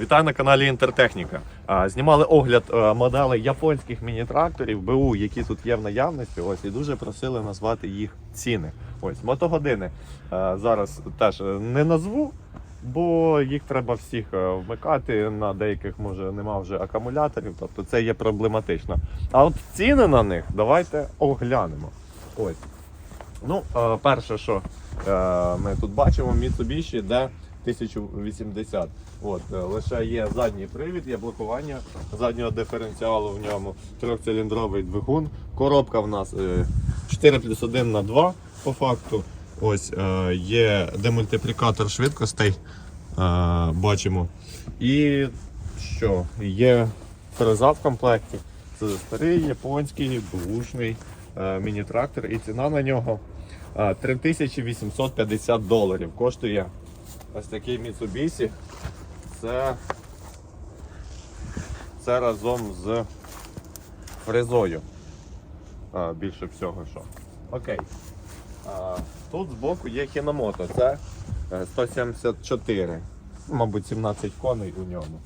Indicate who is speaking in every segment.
Speaker 1: Вітаю на каналі Інтертехніка. Знімали огляд е, моделей японських міні-тракторів БУ, які тут є в наявності. Ось і дуже просили назвати їх ціни. Ось мотогодини е, зараз теж е, не назву, бо їх треба всіх вмикати. На деяких може нема вже акумуляторів, тобто це є проблематично. А от ціни на них давайте оглянемо. Ось. Ну, перше, що ми тут бачимо, Mitsubishi D 1080. От, е, лише є задній привід, є блокування заднього диференціалу в ньому, трьохциліндровий двигун. Коробка в нас е, 4 плюс 1 на 2 по факту. Ось е, є демультиплікатор швидкостей. Е, бачимо. І що? Є фреза в комплекті. Це старий японський бушний е, міні-трактор, і ціна на нього е, 3850 доларів. Коштує ось такий Mitsubishi. Це, це разом з фрезою. А, більше всього що. Окей. А, тут збоку є Хіномото. Це е, 174. Мабуть, 17 коней у ньому.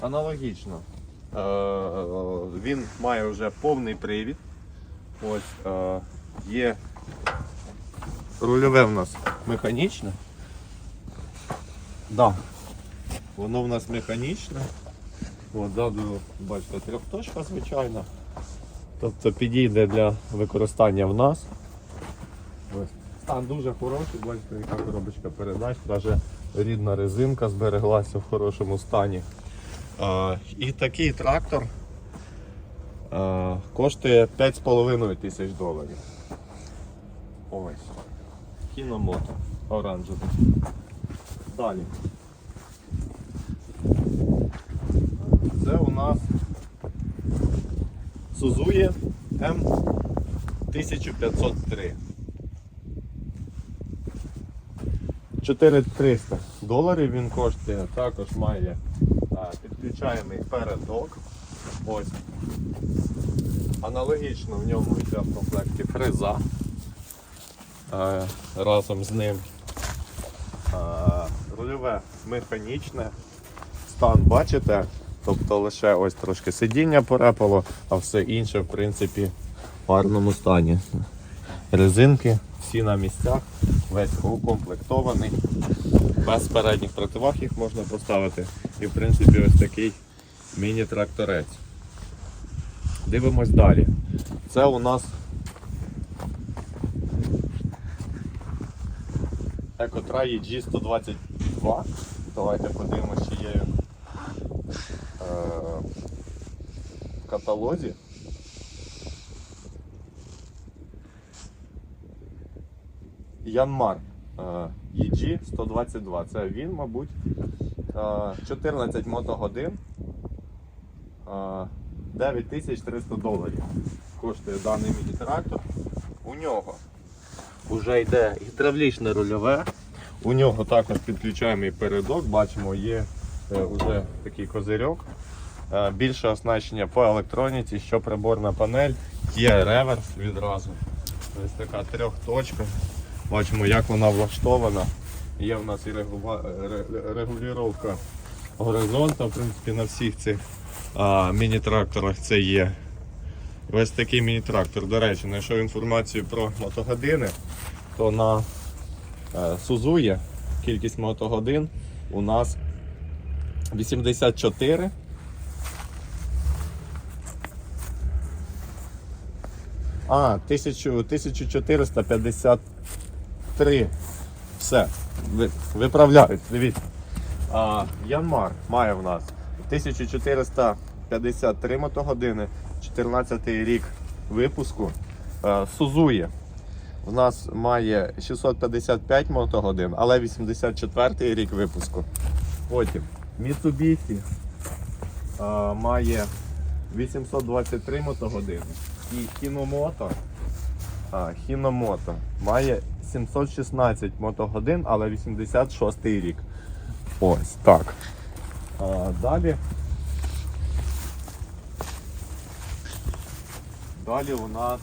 Speaker 1: Аналогічно. Е, е, Він має вже повний привід. Ось е, є рульове в нас механічне. Да. Воно в нас механічне. Ззаду, бачите, трьохточка звичайна. Тобто підійде для використання в нас. Ось. Стан дуже хороший, бачите, яка коробочка передач, навіть рідна резинка збереглася в хорошому стані. А, і такий трактор а, коштує 5,5 тисяч доларів. Ось. Кіномото оранжевий. Далі. Це у нас Suzuki M1503. 4300 доларів він коштує, також має підключаємий передок. Ось. Аналогічно в ньому йде в комплекті фреза разом з ним. А, рульове механічне. Стан бачите, тобто лише ось трошки сидіння порепало, а все інше, в принципі, в гарному стані. Резинки всі на місцях, весь укомплектований. Без передніх противаг їх можна поставити. І в принципі ось такий міні-тракторець. Дивимось далі. Це у нас Екотра EG122. Давайте подивимося, чи є е, в каталозі. Янмар е, EG122. Це він, мабуть. Е, 14 мотогодин. Е, 9300 доларів коштує даний міні-трактор. У нього вже йде гідравлічне рульове. У нього також підключаємий передок, бачимо, є е, вже такий козирьок. Е, Більше оснащення по електроніці, що приборна панель, є реверс відразу. Ось така трьохточка. Бачимо, як вона влаштована. Є в нас і регулювання горизонту, в принципі, на всіх цих міні-тракторах це є. Ось такий міні-трактор. До речі, знайшов інформацію про мотогодини, то на е, Suzuki кількість мотогодин у нас 84. А, 1453. Все. Ви, виправляють, дивіться. А, Янмар має в нас 1453 мотогодини, 14 рік випуску. Е, Сузує в нас має 655 мотогодин, але 84 рік випуску. Потім Mitsubishi е, має 823 мотогодини. І Hinomoto, а, Hinomoto має 716 мотогодин, але 86 рік. Ось так. А, далі. Далі у нас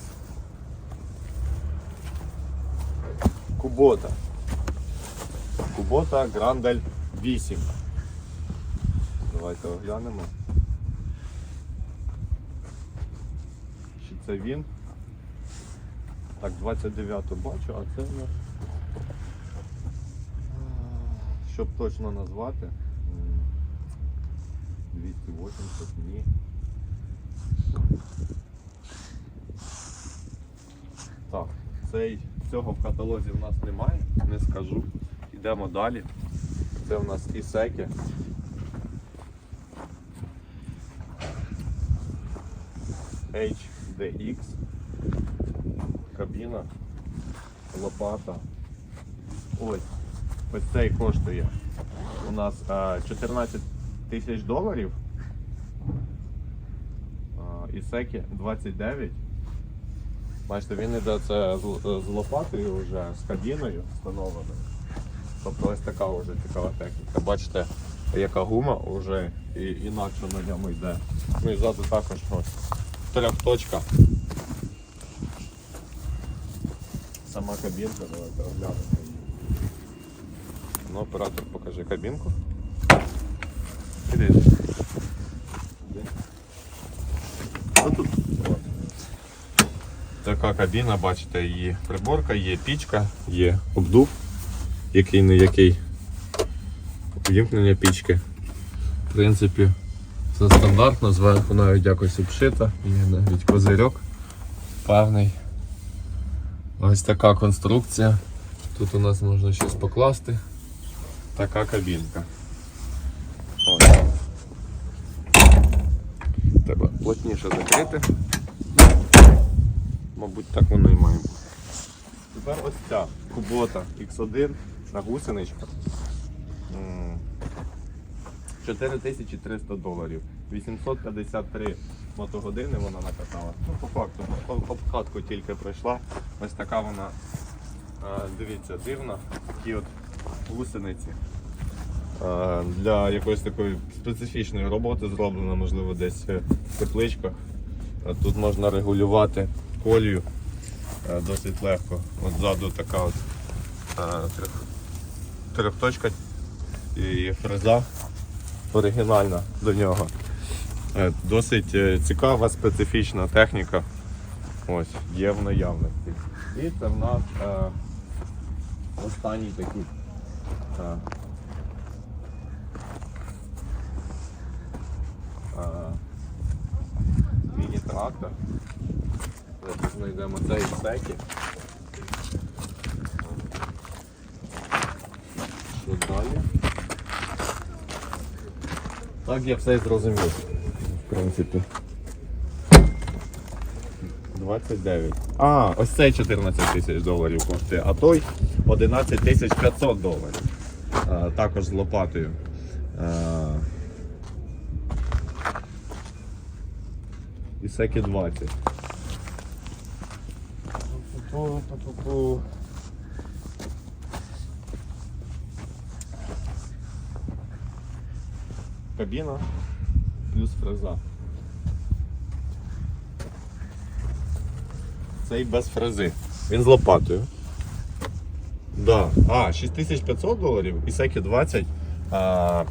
Speaker 1: Кубота. Кубота Грандель 8. Давайте оглянемо. Чи це він? Так, 29-ту бачу, а це в нас. Щоб точно назвати. 280 ні. Так, цей, цього в каталозі в нас немає, не скажу. Йдемо далі. Це в нас ісеки. HDX. Кабіна, лопата. Ось. Ось цей коштує. У нас а, 14 тисяч доларів. А, Ісеки 29. Бачите, він іде це з, з лопатою вже, з кабіною встановленою. Тобто ось така вже цікава техніка. Бачите, яка гума вже і інакше на ньому йде. Ну і ззаду також ось трьохточка. Сама кабінка, давайте оглянемо її. Ну, оператор покажи кабінку. Іди. Ну, тут. От. Така кабіна, бачите, її приборка, є пічка, є обдув, який не який. Вімкнення пічки. В принципі, це стандартно, зверху навіть якось обшита, є навіть козирьок певний. Ось така конструкція. Тут у нас можна щось покласти. Така кабінка. Ось. Треба плотніше закрити. Мабуть, так воно і має бути. Тепер ось ця кубота X1 на гусеничках. 4300 доларів. 853 мотогодини вона накатала. Ну, по факту, об- обкатку тільки пройшла. Ось така вона, дивіться, дивна. Такі от гусениці. Для якоїсь такої специфічної роботи зроблена, можливо, десь в тепличках. Е, Тут можна регулювати колію е, досить легко. От ззаду така от е, трьох- трьохточка і фреза оригінальна до нього. Е, Досить цікава, специфічна техніка. Ось, є в наявності. І це в нас е, останній такий. е, е, міні-трактор. Зараз знайдемо цей секі. Що далі? Так я все зрозумів. В принципі. 29. А, ось цей 14 тисяч доларів коштує, а той 11 тисяч 500 доларів. А, також з лопатою. А, і секі 20. Пу-пу-пу-пу-пу. Кабіна плюс фреза. Цей без фрези. Він з лопатою. Да. А, 6500 доларів і секі 20, а,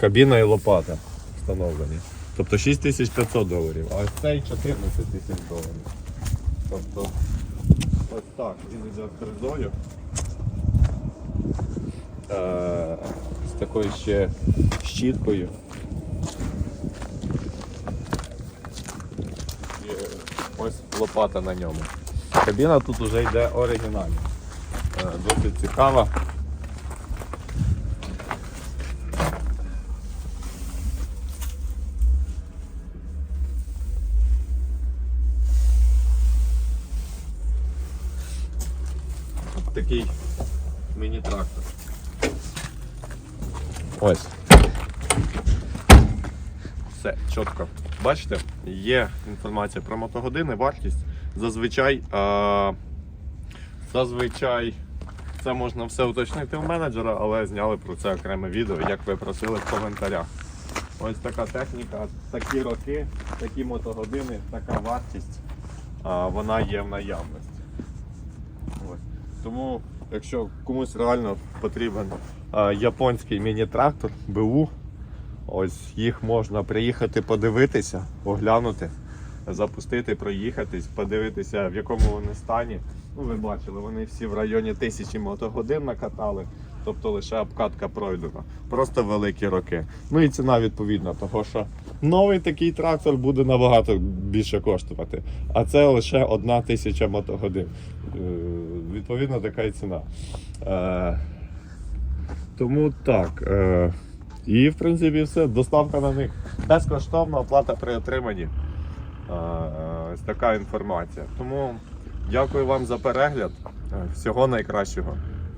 Speaker 1: кабіна і лопата встановлені. Тобто 6500 доларів, а цей 14 тисяч доларів. Тобто ось так, він йде фрезою. Е, з такою ще щіткою. І ось лопата на ньому. Кабіна тут вже йде оригінальна. Е, Досить цікава. Такий міні-трактор. Ось. Все, чітко. Бачите, є інформація про мотогодини, вартість. Зазвичай, а, зазвичай це можна все уточнити у менеджера, але зняли про це окреме відео, як ви просили в коментарях. Ось така техніка, такі роки, такі мотогодини, така вартість, а, вона є в наявності. Тому, якщо комусь реально потрібен японський міні-трактор, БУ, Ось їх можна приїхати подивитися, оглянути, запустити, проїхатись, подивитися, в якому вони стані. Ну, ви бачили, вони всі в районі тисячі мотогодин накатали, тобто лише обкатка пройдена. Просто великі роки. Ну і ціна відповідна, того що новий такий трактор буде набагато більше коштувати. А це лише одна тисяча мотогодин. Відповідно, така і ціна. Е, тому так. Е, і в принципі все. Доставка на них. Безкоштовна оплата при отриманні. Е, е, Ось така інформація. Тому дякую вам за перегляд. Е, Всього найкращого.